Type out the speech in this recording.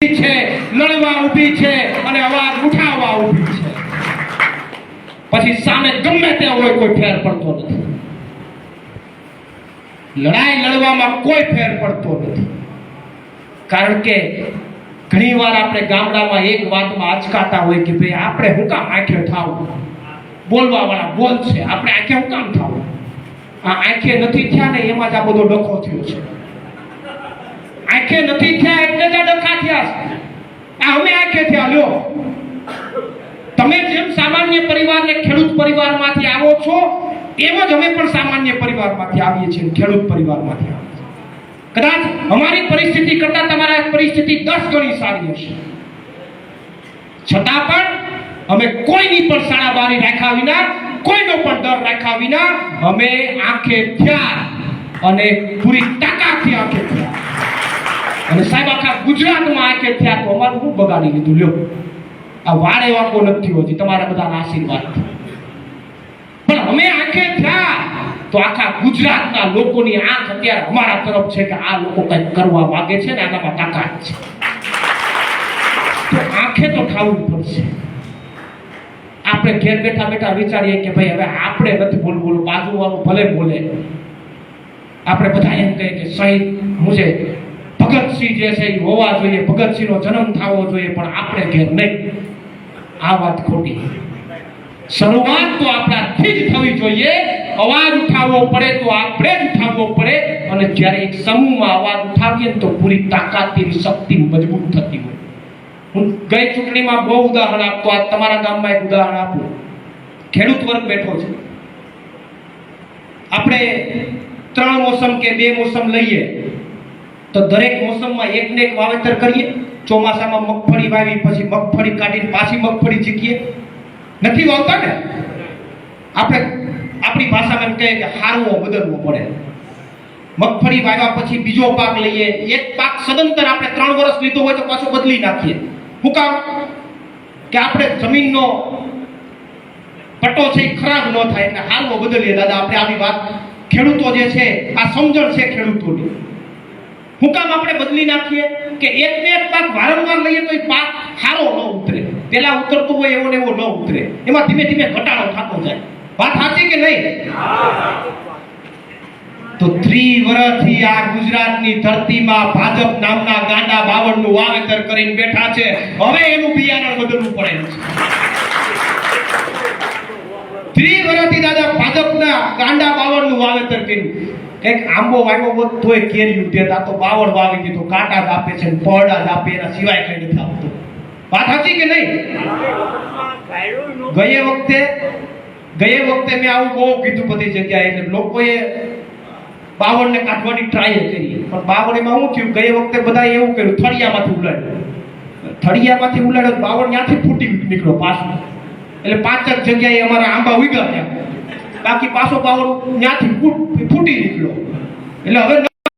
છે લડવા ઊભી છે અને અવાજ ઉઠાવવા ઊભી છે. પછી સામે ગમે તે હોય કોઈ ફેર પડતો નથી. લડાઈ લડવામાં કોઈ ફેર પડતો નથી. કારણ કે ઘણીવાર આપણે ગામડામાં એક વાતમાં અચકાતા હોય કે ભાઈ આપણે હું કામ આંખે થાવું? બોલવા વાળા બોલ છે, આપણે આંખે હું કામ થાવું? આ આંખે નથી થયા ને એમાં જ આ બધો ડખો થયો છે. આંખે નથી થયા, એટલે જ ડખા થયા. છે આ અમે આંખે થયા, લ્યો. તમે જેમ સામાન્ય પરિવાર ને ખેડૂત પરિવારમાંથી આવો છો, એમ જ અમે પણ સામાન્ય પરિવારમાંથી આવીએ છીએ, ખેડૂત પરિવારમાંથી આવીએ કદાચ અમારી પરિસ્થિતિ કરતા તમારા પરિસ્થિતિ દસ ગણી સારી હશે. છતાં પણ અમે કોઈની પણ શાળા બારી રાખ્યા વિના, કોઈનો પણ ડર રાખ્યા વિના, અમે આંખે થયા અને પૂરી તાકાતથી આંખે થયા. અને સાહેબ, આખા ગુજરાતમાં આંખે થયા તો અમારું શું બગાડી લીધું લ્યો. આ વાળે વાંકો નથી હોતી, તમારા બધાના આશીર્વાદ પણ અમે આંખે થયા તો આખા ગુજરાતના લોકોની આંખ અત્યારે અમારા તરફ છે કે આ લોકો કંઈક કરવા માંગે છે ને આનામાં તાકાત છે. તો આંખે તો ખાવું પડશે. આપણે ઘેર બેઠા બેઠા વિચારીએ કે ભાઈ, હવે આપણે નથી બોલવું બોલું બાજુવાળું ભલે બોલે. આપણે બધા એમ કહીએ કે શહીદ મુજે ભગતસિંહ જે છે એ હોવા જોઈએ, ભગતસિંહનો જન્મ થવો જોઈએ, પણ આપણે ઘેર નહીં. આ વાત ખોટી. શરૂઆત તો આપણાથી જ થવી જોઈએ. અવાજ ઉઠાવવો પડે તો આપણે જ ઉઠાવવો પડે. અને જ્યારે એક સમૂહમાં અવાજ ઉઠાવીએ તો પૂરી તાકાત એવી શક્તિ મજબૂત થતી હોય. હું ગઈ ચૂંટણીમાં બહુ ઉદાહરણ આપતો આ તમારા ગામમાં એક ઉદાહરણ આપું. ખેડૂત વર્ગ બેઠો છે. આપણે ત્રણ મોસમ કે બે મોસમ લઈએ. તો દરેક મોસમમાં એક ને એક વાવેતર કરીએ. ચોમાસામાં મગફળી વાવી, પછી મગફળી કાઢીને પાછી મગફળી ચીકીએ. નથી વાવતા ને? આપણે આપણી ભાષામાં એમ કહે કે હારવો બદલવો પડે. મગફળી વાવ્યા પછી બીજો પાક લઈએ. એક પાક સદંતર આપણે ત્રણ વર્ષ લીધો હોય તો પાછો બદલી નાખીએ. હું કામ કે આપણે જમીનનો પટ્ટો છે એ ખરાબ ન થાય, એટલે હાલવો બદલીએ. દાદા, આપણે આવી વાત ખેડૂતો જે છે, આ સમજણ છે ખેડૂતોની. હું કામ આપણે બદલી નાખીએ કે એક ને પાક વારંવાર લઈએ તો એ પાક સારો ન ઉતરે. પેલા ઉતરતો હોય એવો ને એવો ન ઉતરે. એમાં ધીમે ધીમે ઘટાડો થતો જાય. વાત સાચી કે નહીં? તો ત્રી વર્ષથી આ ગુજરાતની ધરતીમાં ભાજપ નામના ગાંડા બાવળનું વાવેતર કરીને બેઠા છે. હવે એનું બિયારણ બદલવું પડે છે. ત્રી વર્ષથી દાદા પાદપના ગાંડા બાવળનું વાવેતર કર્યું. કંઈક આંબો વાવ્યો હોત તોય કેરી ઉઠે તો બાવળ વાવી દીધો. કાંટા જ છે પડડા જ આપે, એના સિવાય કઈ નથી આપતું વાત સાચી કે નહીં? ગયે વખતે ગયે વખતે મેં આવું બહુ કીધું બધી જગ્યાએ, એટલે લોકોએ બાવળને કાઢવાની ટ્રાય કરી. પણ બાવળીમાં શું થયું? ગયે વખતે બધાએ એવું કર્યું, થળિયામાંથી ઉલાડ્યું થળિયામાંથી ઉલાડ્યો બાવળ ત્યાંથી ફૂટી નીકળ્યો પાછો. એટલે જ જગ્યાએ અમારા આંબા ઉગ્યા ત્યાં. બાકી પાછો બાવળ ત્યાંથી ફૂટ- નીકળ્યો. એટલે હવે